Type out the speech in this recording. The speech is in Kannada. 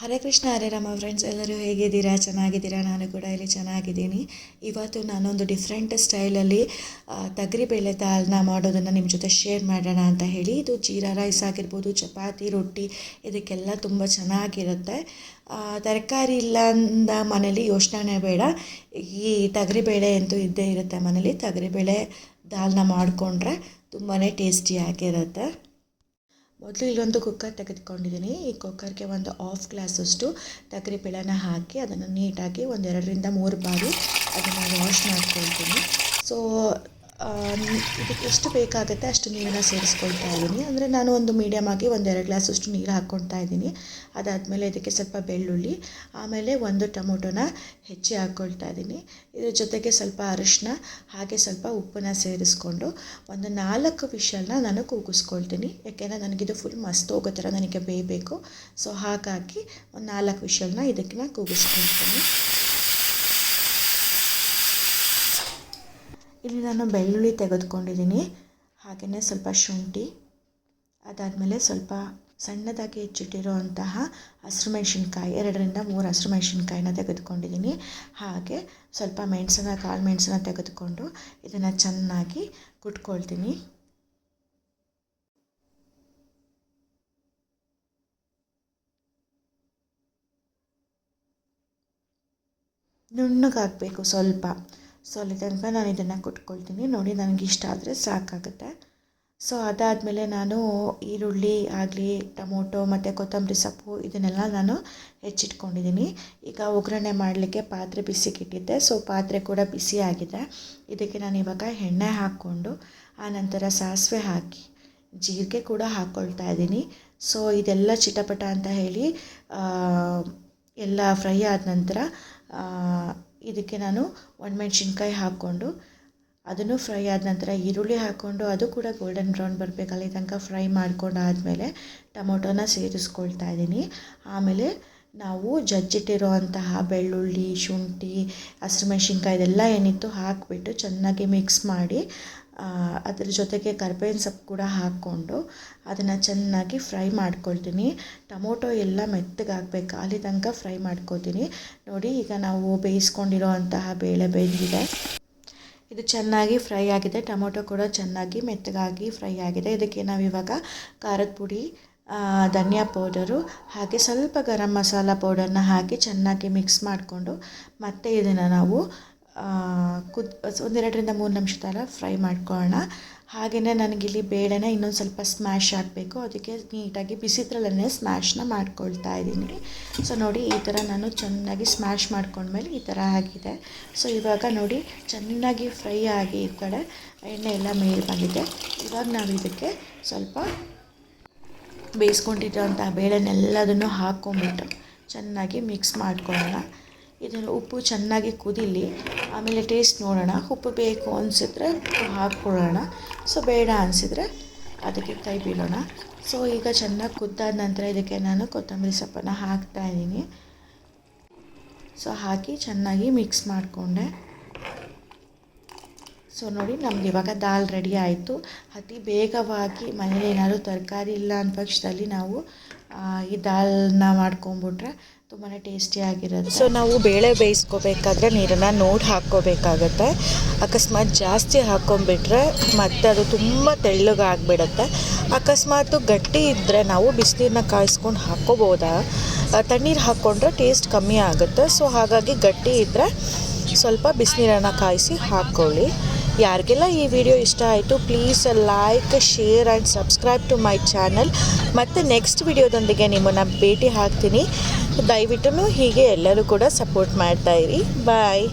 ಹರೇ ಕೃಷ್ಣ, ಹರೇ ರಾಮ ಫ್ರೆಂಡ್ಸ್ ಎಲ್ಲರೂ ಹೇಗಿದ್ದೀರಾ? ಚೆನ್ನಾಗಿದ್ದೀರಾ? ನಾನು ಕೂಡ ಇಲ್ಲಿ ಚೆನ್ನಾಗಿದ್ದೀನಿ. ಇವತ್ತು ನಾನೊಂದು ಡಿಫ್ರೆಂಟ್ ಸ್ಟೈಲಲ್ಲಿ ಬೇಳೆ ದಾಲ್ನ ಮಾಡೋದನ್ನು ನಿಮ್ಮ ಜೊತೆ ಶೇರ್ ಮಾಡೋಣ ಅಂತ ಹೇಳಿ. ಇದು ಜೀರಾ ರೈಸ್ ಆಗಿರ್ಬೋದು, ಚಪಾತಿ, ರೊಟ್ಟಿ, ಇದಕ್ಕೆಲ್ಲ ತುಂಬ ಚೆನ್ನಾಗಿರುತ್ತೆ. ತರಕಾರಿ ಇಲ್ಲ ಅಂದ ಮನೇಲಿ ಯೋಚನೆ ಬೇಡ. ಈ ತೊಗರಿಬೇಳೆ ಅಂತೂ ಇದ್ದೇ ಇರುತ್ತೆ ಮನೇಲಿ. ತೊಗರಿಬೇಳೆ ದಾಲ್ನ ಮಾಡಿಕೊಂಡ್ರೆ ತುಂಬಾ ಟೇಸ್ಟಿಯಾಗಿರುತ್ತೆ ಮೊದಲು ಇಲ್ಲೊಂದು ಕುಕ್ಕರ್ ತೆಗೆದುಕೊಂಡಿದ್ದೀನಿ. ಈ ಕುಕ್ಕರ್ಗೆ ಒಂದು ಹಾಫ್ ಗ್ಲಾಸಷ್ಟು ಬೆಳೆನ ಹಾಕಿ ಅದನ್ನು ನೀಟಾಗಿ ಒಂದೆರಡರಿಂದ ಮೂರು ಬಾರಿ ಅದನ್ನು ವಾಶ್ ಮಾಡ್ಕೊಳ್ತೀನಿ. ಸೊ ಇದಕ್ಕೆ ಎಷ್ಟು ಬೇಕಾಗುತ್ತೆ ಅಷ್ಟು ನೀರನ್ನು ಸೇರಿಸ್ಕೊಳ್ತಾ ಇದ್ದೀನಿ. ಅಂದರೆ ನಾನು ಒಂದು ಮೀಡಿಯಮ್ ಆಗಿ ಒಂದೆರಡು ಗ್ಲಾಸಷ್ಟು ನೀರು ಹಾಕ್ಕೊಳ್ತಾ ಇದ್ದೀನಿ. ಅದಾದಮೇಲೆ ಇದಕ್ಕೆ ಸ್ವಲ್ಪ ಬೆಳ್ಳುಳ್ಳಿ, ಆಮೇಲೆ ಒಂದು ಟೊಮೊಟೊನ ಹೆಚ್ಚಿ ಹಾಕ್ಕೊಳ್ತಾ ಇದ್ದೀನಿ. ಇದ್ರ ಜೊತೆಗೆ ಸ್ವಲ್ಪ ಅರಿಶಿನ ಹಾಗೆ ಸ್ವಲ್ಪ ಉಪ್ಪನ್ನ ಸೇರಿಸ್ಕೊಂಡು ಒಂದು ನಾಲ್ಕು ವಿಷಲ್ನ ನಾನು ಕೂಗಿಸ್ಕೊಳ್ತೀನಿ. ಯಾಕೆಂದರೆ ನನಗಿದು ಫುಲ್ ಮಸ್ತ್ ಹೋಗೋ ಥರ ನನಗೆ ಬೇಯಬೇಕು. ಸೊ ಹಾಗಾಗಿ ಒಂದು ನಾಲ್ಕು ವಿಷಲ್ನ ಇದಕ್ಕೆ ನಾನು ಕೂಗಿಸ್ಕೊಳ್ತೀನಿ. ಇಲ್ಲಿ ನಾನು ಬೆಳ್ಳುಳ್ಳಿ ತೆಗೆದುಕೊಂಡಿದ್ದೀನಿ. ಹಾಗೆಯೇ ಸ್ವಲ್ಪ ಶುಂಠಿ, ಅದಾದಮೇಲೆ ಸ್ವಲ್ಪ ಸಣ್ಣದಾಗಿ ಹೆಚ್ಚಿಟ್ಟಿರುವಂತಹ ಹಸಿರು ಮೆಣಸಿನ್ಕಾಯಿ ಎರಡರಿಂದ ಮೂರು ಹಸಿರು ಮೆಣಸಿನ್ಕಾಯಿನ ತೆಗೆದುಕೊಂಡಿದ್ದೀನಿ. ಹಾಗೆ ಸ್ವಲ್ಪ ಮೆಣಸನ್ನ, ಕಾಳು ಮೆಣಸನ್ನ ತೆಗೆದುಕೊಂಡು ಇದನ್ನು ಚೆನ್ನಾಗಿ ಕುಟ್ಕೊಳ್ತೀನಿ. ನುಣ್ಣಗಾಗಬೇಕು ಸ್ವಲ್ಪ. ಸೊ ಅಲ್ಲಿ ತನಕ ನಾನು ಇದನ್ನು ಕೊಟ್ಕೊಳ್ತೀನಿ. ನೋಡಿ, ನನಗೆ ಇಷ್ಟ ಆದರೆ ಸಾಕಾಗುತ್ತೆ. ಸೊ ಅದಾದಮೇಲೆ ನಾನು ಈರುಳ್ಳಿ, ಆಗಲಿ, ಟೊಮೊಟೊ ಮತ್ತು ಕೊತ್ತಂಬರಿ ಸೊಪ್ಪು ಇದನ್ನೆಲ್ಲ ನಾನು ಹೆಚ್ಚಿಟ್ಕೊಂಡಿದ್ದೀನಿ. ಈಗ ಒಗ್ಗರಣೆ ಮಾಡಲಿಕ್ಕೆ ಪಾತ್ರೆ ಬಿಸಿಗಿಟ್ಟಿದ್ದೆ. ಸೊ ಪಾತ್ರೆ ಕೂಡ ಬಿಸಿ ಆಗಿದೆ ಇದಕ್ಕೆ ನಾನು ಇವಾಗ ಎಣ್ಣೆ ಹಾಕ್ಕೊಂಡು ಆನಂತರ ಸಾಸಿವೆ ಹಾಕಿ, ಜೀರಿಗೆ ಕೂಡ ಹಾಕ್ಕೊಳ್ತಾ ಇದ್ದೀನಿ. ಸೊ ಇದೆಲ್ಲ ಚಿಟಪಟ ಅಂತ ಹೇಳಿ ಎಲ್ಲ ಫ್ರೈ ಆದ ನಂತರ ಇದಕ್ಕೆ ನಾನು ಒಣಮೆಣ್ಸಿನ್ಕಾಯಿ ಹಾಕ್ಕೊಂಡು ಅದನ್ನು ಫ್ರೈ ಆದ ನಂತರ ಈರುಳ್ಳಿ ಹಾಕ್ಕೊಂಡು ಅದು ಕೂಡ ಗೋಲ್ಡನ್ ಬ್ರೌನ್ ಬರಬೇಕಲ್ಲ ಅಲ್ಲಿ ತನಕ ಫ್ರೈ ಮಾಡ್ಕೊಂಡು ಆದಮೇಲೆ ಟೊಮೊಟೊನ ಸೇರಿಸ್ಕೊಳ್ತಾ ಇದ್ದೀನಿ ಆಮೇಲೆ ನಾವು ಜಜ್ಜಿಟ್ಟಿರುವಂತಹ ಬೆಳ್ಳುಳ್ಳಿ, ಶುಂಠಿ, ಹಸಿರು ಮೆಣಸಿನ್ಕಾಯಿ ಇದೆಲ್ಲ ಏನಿತ್ತು ಹಾಕಿಬಿಟ್ಟು ಚೆನ್ನಾಗಿ ಮಿಕ್ಸ್ ಮಾಡಿ ಅದ್ರ ಜೊತೆಗೆ ಕರ್ಬೇವಿನ ಸೊಪ್ಪು ಕೂಡ ಹಾಕ್ಕೊಂಡು ಅದನ್ನು ಚೆನ್ನಾಗಿ ಫ್ರೈ ಮಾಡ್ಕೊಳ್ತೀನಿ. ಟೊಮೊಟೊ ಎಲ್ಲ ಮೆತ್ತಗಾಗಬೇಕು ಅಲ್ಲಿ ತನಕ ಫ್ರೈ ಮಾಡ್ಕೊತೀನಿ. ನೋಡಿ, ಈಗ ನಾವು ಬೇಯಿಸ್ಕೊಂಡಿರೋ ಅಂತಹ ಬೇಳೆ ಬೆಂದಿದೆ. ಇದು ಚೆನ್ನಾಗಿ ಫ್ರೈ ಆಗಿದೆ. ಟೊಮೊಟೊ ಕೂಡ ಚೆನ್ನಾಗಿ ಮೆತ್ತಗಾಗಿ ಫ್ರೈ ಆಗಿದೆ. ಇದಕ್ಕೆ ನಾವು ಇವಾಗ ಖಾರದ ಪುಡಿ ಧನಿಯಾ ಪೌಡರು, ಹಾಗೆ ಸ್ವಲ್ಪ ಗರಂ ಮಸಾಲ ಪೌಡರ್ನ ಹಾಕಿ ಚೆನ್ನಾಗಿ ಮಿಕ್ಸ್ ಮಾಡಿಕೊಂಡು ಮತ್ತೆ ಇದನ್ನು ನಾವು ಕುದ್ ಒಂದೆರಡರಿಂದ ಮೂರು ನಿಮಿಷ ಥರ ಫ್ರೈ ಮಾಡ್ಕೊಳ್ಳೋಣ ಹಾಗೆಯೇ ನನಗಿಲ್ಲಿ ಬೇಳೆನ ಇನ್ನೊಂದು ಸ್ವಲ್ಪ ಸ್ಮ್ಯಾಶ್ ಆಗಬೇಕು. ಅದಕ್ಕೆ ನೀಟಾಗಿ ಬಿಸಿದ್ರಲ್ಲೇ ಸ್ಮ್ಯಾಶ್ನ ಮಾಡ್ಕೊಳ್ತಾ ಇದ್ದೀನಿ. ಸೊ ನೋಡಿ ಈ ಥರ ನಾನು ಚೆನ್ನಾಗಿ ಸ್ಮ್ಯಾಶ್ ಮಾಡ್ಕೊಂಡ್ಮೇಲೆ ಈ ಥರ ಆಗಿದೆ. ಸೊ ಇವಾಗ ನೋಡಿ ಚೆನ್ನಾಗಿ ಫ್ರೈ ಆಗಿ ಈ ಕಡೆ ಎಣ್ಣೆ ಎಲ್ಲ ಮೇಲೆ ಬಂದಿದೆ. ಇವಾಗ ನಾವು ಇದಕ್ಕೆ ಸ್ವಲ್ಪ ಬೇಯಿಸ್ಕೊಂಡಿರೋಂಥ ಬೇಳೆನೆಲ್ಲದನ್ನು ಹಾಕ್ಕೊಂಬಿಟ್ಟು ಚೆನ್ನಾಗಿ ಮಿಕ್ಸ್ ಮಾಡ್ಕೊಳ್ಳೋಣ. ಇದನ್ನು ಉಪ್ಪು ಚೆನ್ನಾಗಿ ಕುದೀಲಿ, ಆಮೇಲೆ ಟೇಸ್ಟ್ ನೋಡೋಣ. ಉಪ್ಪು ಬೇಕು ಅನಿಸಿದ್ರೆ ಹಾಕ್ಕೊಳ್ಳೋಣ. ಸೊ ಬೇಡ ಅನಿಸಿದ್ರೆ ಅದಕ್ಕೆ ಕೈ ಬಿಡೋಣ ಸೊ ಈಗ ಚೆನ್ನಾಗಿ ಕುದ್ದಾದ ನಂತರ ಇದಕ್ಕೆ ನಾನು ಕೊತ್ತಂಬರಿ ಸೊಪ್ಪನ್ನು ಹಾಕ್ತಾಯಿದ್ದೀನಿ ಸೊ ಹಾಕಿ ಚೆನ್ನಾಗಿ ಮಿಕ್ಸ್ ಮಾಡಿಕೊಂಡೆ. ಸೊ ನೋಡಿ, ನಮ್ಗೆ ಇವಾಗ ದಾಲ್ ರೆಡಿ ಆಯಿತು. ಅತಿ ಬೇಗವಾಗಿ ಮನೇಲಿ ಏನಾದರೂ ತರಕಾರಿ ಇಲ್ಲ ಅಂದ ಪಕ್ಷದಲ್ಲಿ ನಾವು ಈ ದಾಲ್ನ ಮಾಡ್ಕೊಂಬಿಟ್ರೆ ತುಂಬಾ ಟೇಸ್ಟಿಯಾಗಿರುತ್ತೆ ಸೊ ನಾವು ಬೇಳೆ ಬೇಯಿಸ್ಕೋಬೇಕಾದ್ರೆ ನೀರನ್ನು ನೋಡಿ ಹಾಕ್ಕೋಬೇಕಾಗತ್ತೆ. ಅಕಸ್ಮಾತ್ ಜಾಸ್ತಿ ಹಾಕ್ಕೊಂಬಿಟ್ರೆ ಮತ್ತೆ ಅದು ತುಂಬ ತೆಳ್ಳಗಾಗ್ಬಿಡುತ್ತೆ. ಅಕಸ್ಮಾತ್ ಗಟ್ಟಿ ಇದ್ದರೆ ನಾವು ಬಿಸಿನೀರನ್ನ ಕಾಯಿಸ್ಕೊಂಡು ಹಾಕ್ಕೋಬೋದಾ? ತಣ್ಣೀರು ಹಾಕ್ಕೊಂಡ್ರೆ ಟೇಸ್ಟ್ ಕಮ್ಮಿ ಆಗುತ್ತೆ. ಸೊ ಹಾಗಾಗಿ ಗಟ್ಟಿ ಇದ್ದರೆ ಸ್ವಲ್ಪ ಬಿಸಿನೀರನ್ನು ಕಾಯಿಸಿ ಹಾಕ್ಕೊಳ್ಳಿ. ಯಾರಿಗೆಲ್ಲ ಈ ವಿಡಿಯೋ ಇಷ್ಟ ಆಯಿತು please like share and subscribe to my channel ಮತ್ತು ನೆಕ್ಸ್ಟ್ ವಿಡಿಯೋದೊಂದಿಗೆ ನಿಮ್ಮನ್ನು ಭೇಟಿ ಹಾಕ್ತೀನಿ ದಯವಿಟ್ಟು ಹೀಗೆ ಎಲ್ಲರೂ ಕೂಡ ಸಪೋರ್ಟ್ ಮಾಡ್ತಾಯಿರಿ ಬಾಯ್